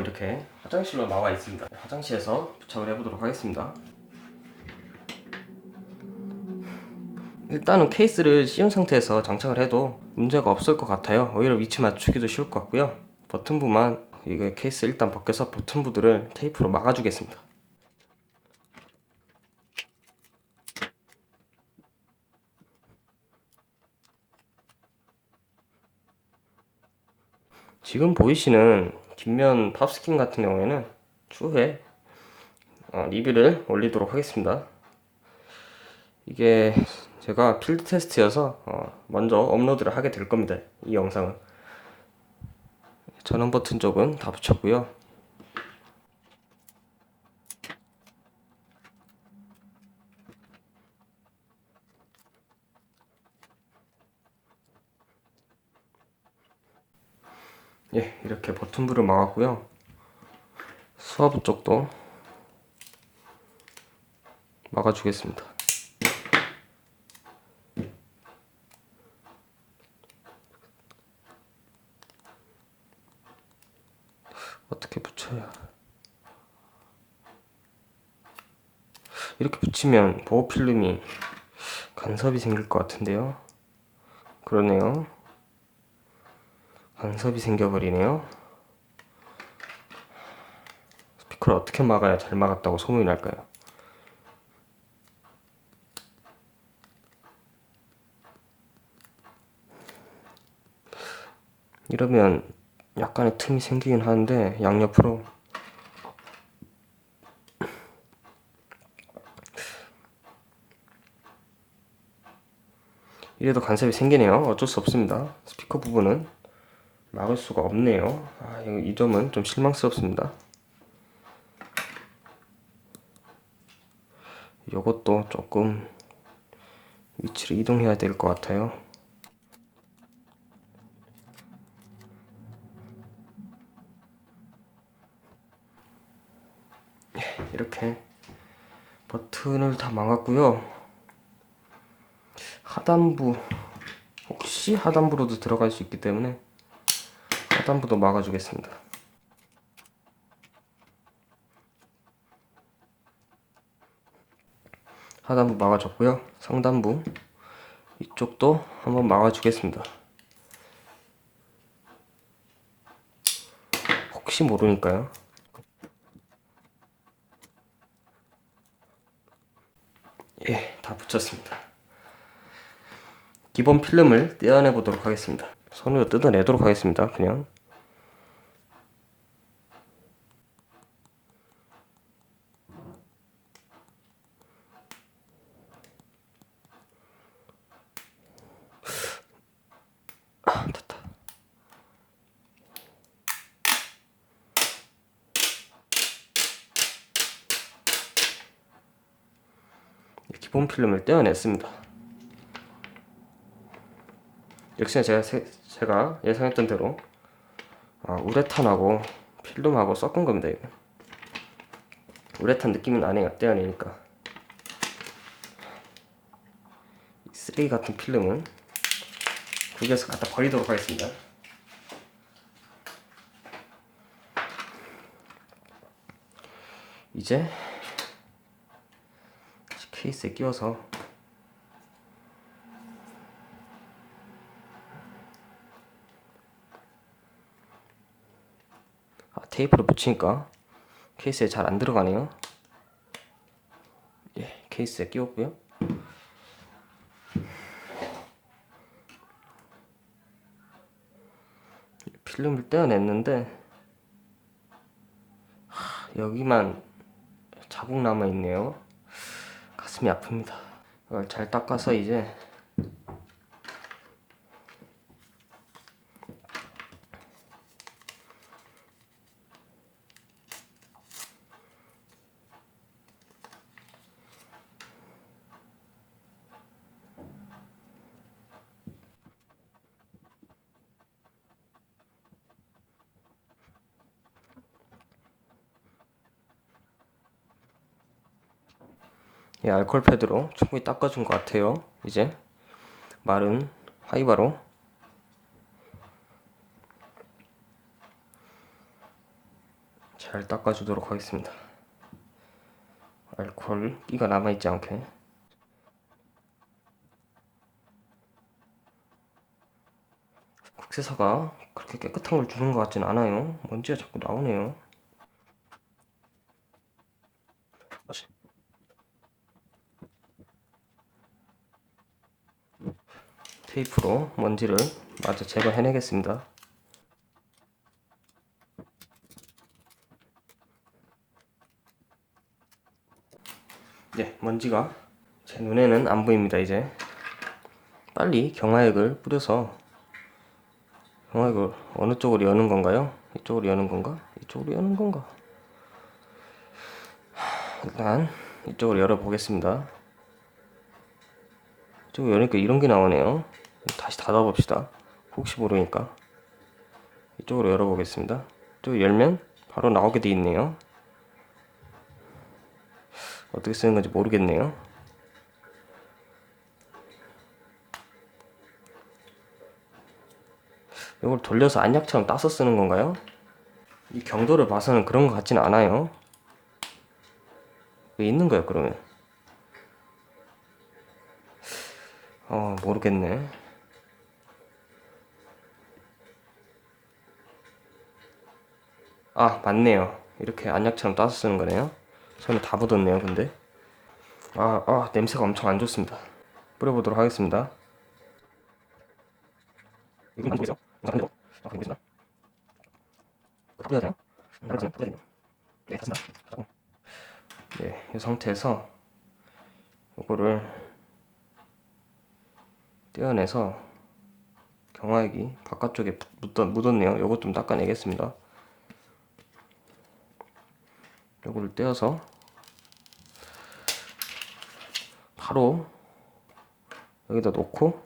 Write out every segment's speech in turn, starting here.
이렇게 화장실로 나와 있습니다. 화장실에서 부착을 해보도록 하겠습니다. 일단은 케이스를 씌운 상태에서 장착을 해도 문제가 없을 것 같아요. 오히려 위치 맞추기도 쉬울 것 같고요. 버튼부만 이게 케이스 일단 벗겨서 버튼부들을 테이프로 막아주겠습니다. 지금 보이시는 뒷면 팝스킨 같은 경우에는 추후에 어, 리뷰를 올리도록 하겠습니다. 이게 제가 필드 테스트여서 어, 먼저 업로드를 하게 될 겁니다. 이 영상은 전원 버튼 쪽은 다 붙였고요. 예, 버튼부를 막았고요. 수화부 쪽도 막아주겠습니다. 어떻게 붙여야 이렇게 붙이면 보호 필름이 간섭이 생길 것 같은데요. 그러네요. 간섭이 생겨버리네요. 스피커를 어떻게 막아야 잘 막았다고 소문이 날까요? 이러면 약간의 틈이 생기긴 하는데 양옆으로 이래도 간섭이 생기네요. 어쩔 수 없습니다. 스피커 부분은 막을 수가 없네요. 아, 이 점은 좀 실망스럽습니다. 이것도 조금 위치를 이동해야 될 것 같아요. 이렇게 버튼을 다 막았고요. 하단부 혹시 하단부로도 들어갈 수 있기 때문에 하단부도 막아주겠습니다. 하단부 막아줬고요. 상단부 이쪽도 한번 막아주겠습니다. 혹시 모르니까요. 예, 다 붙였습니다. 기본 필름을 떼어내 보도록 하겠습니다. 손으로 뜯어내도록 하겠습니다. 그냥 아, 됐다. 기본 필름을 떼어냈습니다. 역시나 제가, 세, 제가 예상했던 대로 아, 우레탄하고 필름하고 섞은 겁니다. 이거. 우레탄 느낌은 아니에요. 떼어내니까. 이 쓰레기 같은 필름은 구겨서 갖다 버리도록 하겠습니다. 이제 케이스에 끼워서 아, 테이프를 붙이니까 케이스에 잘 안 들어가네요. 예, 케이스에 끼웠고요. 필름을 떼어냈는데 하, 여기만 자국 남아 있네요. 가슴이 아픕니다. 이걸 잘 닦아서 이제 이 알콜 패드로 충분히 닦아준 것 같아요. 이제 마른 하이바로 잘 닦아주도록 하겠습니다. 알코올 끼가 남아있지 않게. 국세사가 그렇게 깨끗한 걸 주는 것 같진 않아요. 먼지가 자꾸 나오네요. 테이프로 먼지를 마저 제거해내겠습니다. 네, 먼지가 제 눈에는 안 보입니다, 이제. 빨리 경화액을 뿌려서 경화액을 어느 쪽으로 여는 건가요? 이쪽으로 여는 건가? 이쪽으로 여는 건가? 하, 일단 이쪽으로 열어보겠습니다. 이쪽으로 여니까 이런 게 나오네요. 다시 닫아봅시다. 혹시 모르니까. 이쪽으로 열어보겠습니다. 또 열면 바로 나오게 돼 있네요. 어떻게 쓰는 건지 모르겠네요. 이걸 돌려서 안약처럼 따서 쓰는 건가요? 이 경도를 봐서는 그런 것 같진 않아요. 왜 있는 거야 그러면? 어 모르겠네. 아 맞네요. 이렇게 안약처럼 따서 쓰는 거네요. 손에 다 묻었네요 근데. 아, 아 냄새가 엄청 안 좋습니다. 뿌려보도록 하겠습니다. 이거 만들고 있어? 이거 만들고? 아, 그리고 있나? 뿌려야 되나? 되나? 뿌려야 되나? 네, 됐습니다. 네, 이 상태에서 이거를 떼어내서 경화액이 바깥쪽에 묻었, 묻었네요. 요것 좀 닦아내겠습니다. 요거를 떼어서 바로 여기다 놓고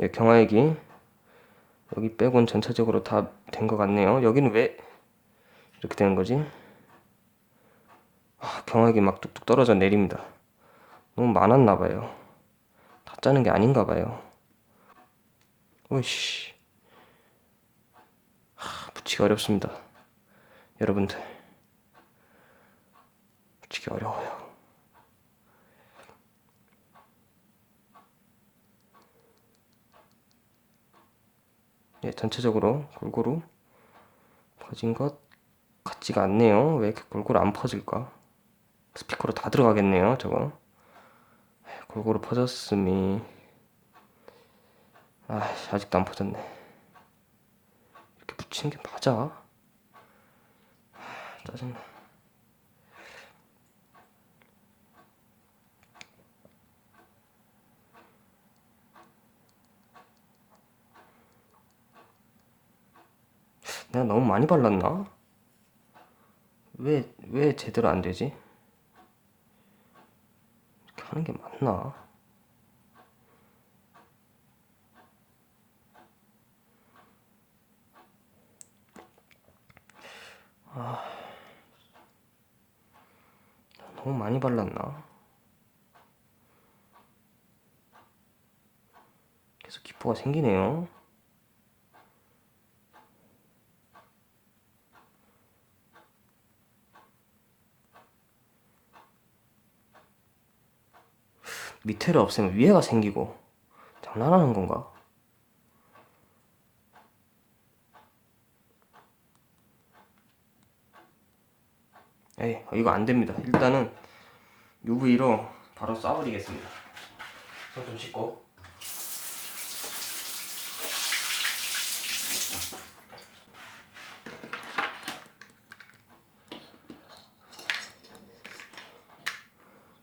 예, 경화액이 여기 빼곤 전체적으로 다 된 것 같네요. 여기는 왜 이렇게 되는 거지? 아, 경화액이 막 뚝뚝 떨어져 내립니다. 너무 많았나 봐요. 다 짜는 게 아닌가 봐요. 오이씨. 하, 붙이기 어렵습니다. 여러분들. 붙이기 어려워요. 예, 전체적으로 골고루 퍼진 것 같지가 않네요. 왜 이렇게 골고루 안 퍼질까? 스피커로 다 들어가겠네요, 저거. 골고루 퍼졌음이. 아, 아직도 안 퍼졌네. 이렇게 붙이는 게 맞아? 하, 짜증나. 내가 너무 많이 발랐나? 왜, 왜 제대로 안 되지? 이렇게 하는 게 맞나? 아, 너무 많이 발랐나? 계속 기포가 생기네요. 밑에를 없애면 위에가 생기고 장난하는 건가? 에이 이거 안 됩니다. 일단은 UV로 바로 쏴버리겠습니다. 손 좀 씻고.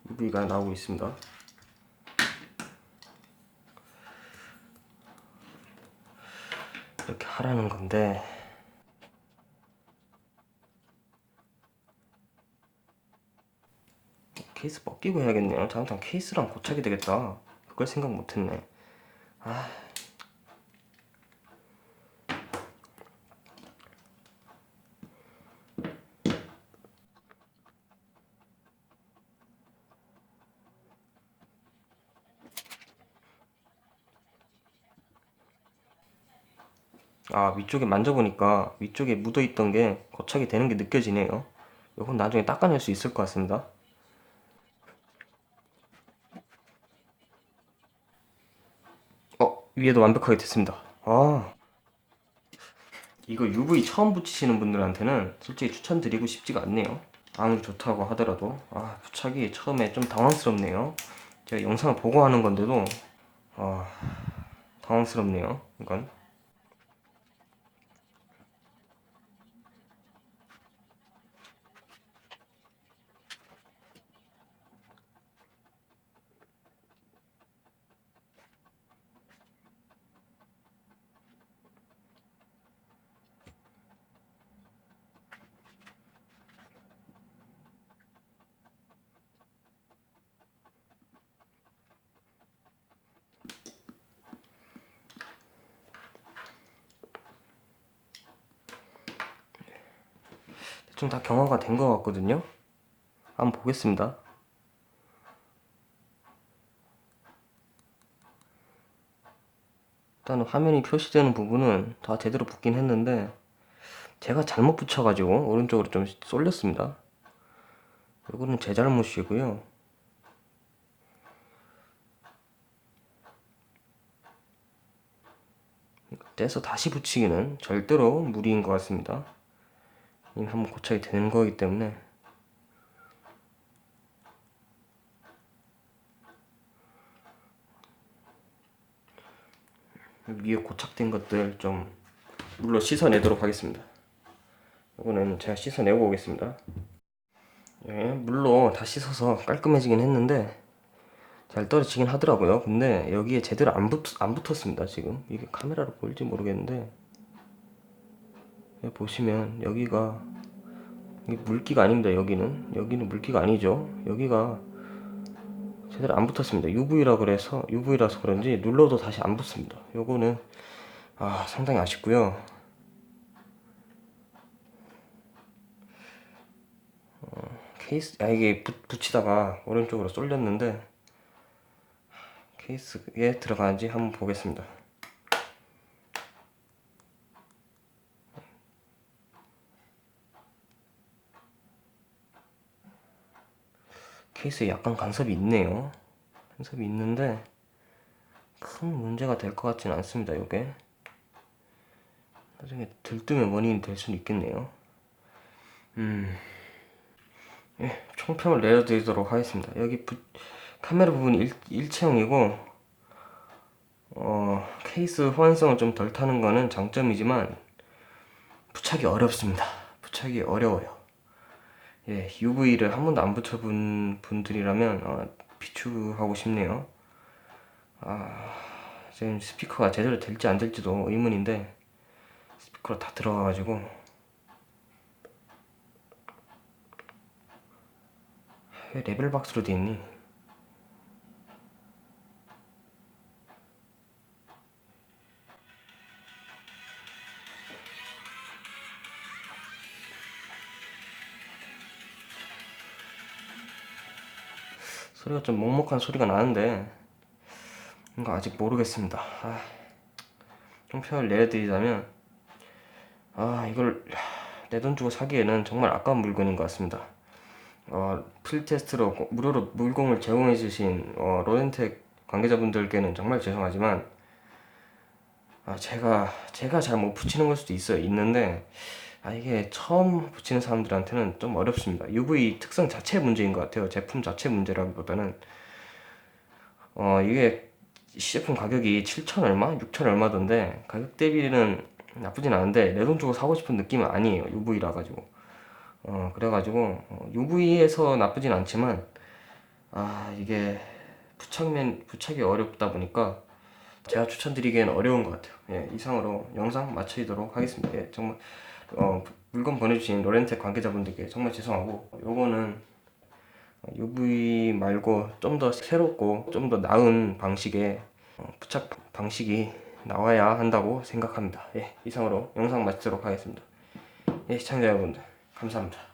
UV가 나오고 있습니다. 이렇게 하라는 건데 케이스 벗기고 해야겠네요. 잘못하면 케이스랑 고착이 되겠다. 그걸 생각 못했네. 아. 아 위쪽에 만져보니까 위쪽에 묻어있던 게 고착이 되는 게 느껴지네요. 이건 나중에 닦아낼 수 있을 것 같습니다. 어 위에도 완벽하게 됐습니다. 아. 이거 UV 처음 붙이시는 분들한테는 솔직히 추천드리고 싶지가 않네요. 아무리 좋다고 하더라도. 아 부착이 처음에 좀 당황스럽네요. 제가 영상을 보고 하는 건데도 아 당황스럽네요 이건 좀 다 경화가 된 것 같거든요. 한번 보겠습니다. 일단 화면이 표시되는 부분은 다 제대로 붙긴 했는데 제가 잘못 붙여가지고 오른쪽으로 좀 쏠렸습니다. 이거는 제 잘못이고요. 떼서 다시 붙이기는 절대로 무리인 것 같습니다. 한번 고착이 되는 거기 때문에 위에 고착된 것들 좀 물로 씻어내도록 하겠습니다. 이거는 제가 씻어내고 오겠습니다. 예, 물로 다 씻어서 깔끔해지긴 했는데 잘 떨어지긴 하더라고요. 근데 여기에 제대로 안, 붙, 안 붙었습니다. 지금 이게 카메라로 보일지 모르겠는데 여기 보시면 여기가 물기가 아닙니다. 여기는 여기는 물기가 아니죠. 여기가 제대로 안 붙었습니다. UV라 그래서 UV라서 그런지 눌러도 다시 안 붙습니다. 요거는 아 상당히 아쉽고요. 어, 케이스 아 이게 붙, 붙이다가 오른쪽으로 쏠렸는데 케이스에 들어가는지 한번 보겠습니다. 케이스에 약간 간섭이 있네요. 간섭이 있는데 큰 문제가 될 것 같지는 않습니다. 이게 나중에 들뜨면 원인이 될 수는 있겠네요. 음, 예, 총평을 내려드리도록 하겠습니다. 여기 부, 카메라 부분이 일, 일체형이고 어, 케이스 호환성을 좀 덜 타는 거는 장점이지만 부착이 어렵습니다. 부착이 어려워요. 예, UV를 한 번도 안 붙여본 분들이라면 어, 비추하고 싶네요. 아, 지금 스피커가 제대로 될지 안 될지도 의문인데 스피커로 다 들어가가지고 왜 레벨 박스로 돼 있니? 소리가 좀 먹먹한 소리가 나는데 뭔가 아직 모르겠습니다. 아, 총평을 내드리자면 아 이걸 내 돈 주고 사기에는 정말 아까운 물건인 것 같습니다. 어, 프리테스트로 고- 무료로 물공을 제공해 주신 어, 로렌텍 관계자분들께는 정말 죄송하지만 아, 제가 제가 잘 못 붙이는 걸 수도 있어요. 있는데 아, 이게 처음 붙이는 사람들한테는 좀 어렵습니다. UV 특성 자체 문제인 것 같아요. 제품 자체 문제라기보다는 어 이게 시제품 가격이 7천 얼마, 6천 얼마던데 가격 대비는 나쁘진 않은데 내 돈 주고 사고 싶은 느낌은 아니에요. UV라 가지고 어 그래가지고 어, UV에서 나쁘진 않지만 아 이게 부착면 부착이 어렵다 보니까 제가 추천드리기에는 어려운 것 같아요. 예, 이상으로 영상 마치도록 하겠습니다. 예, 정말 어, 물건 보내주신 로렌텍 관계자분들께 정말 죄송하고 요거는 UV 말고 좀 더 새롭고 좀 더 나은 방식의 어, 부착 방식이 나와야 한다고 생각합니다. 예, 이상으로 영상 마치도록 하겠습니다. 예, 시청자 여러분들 감사합니다.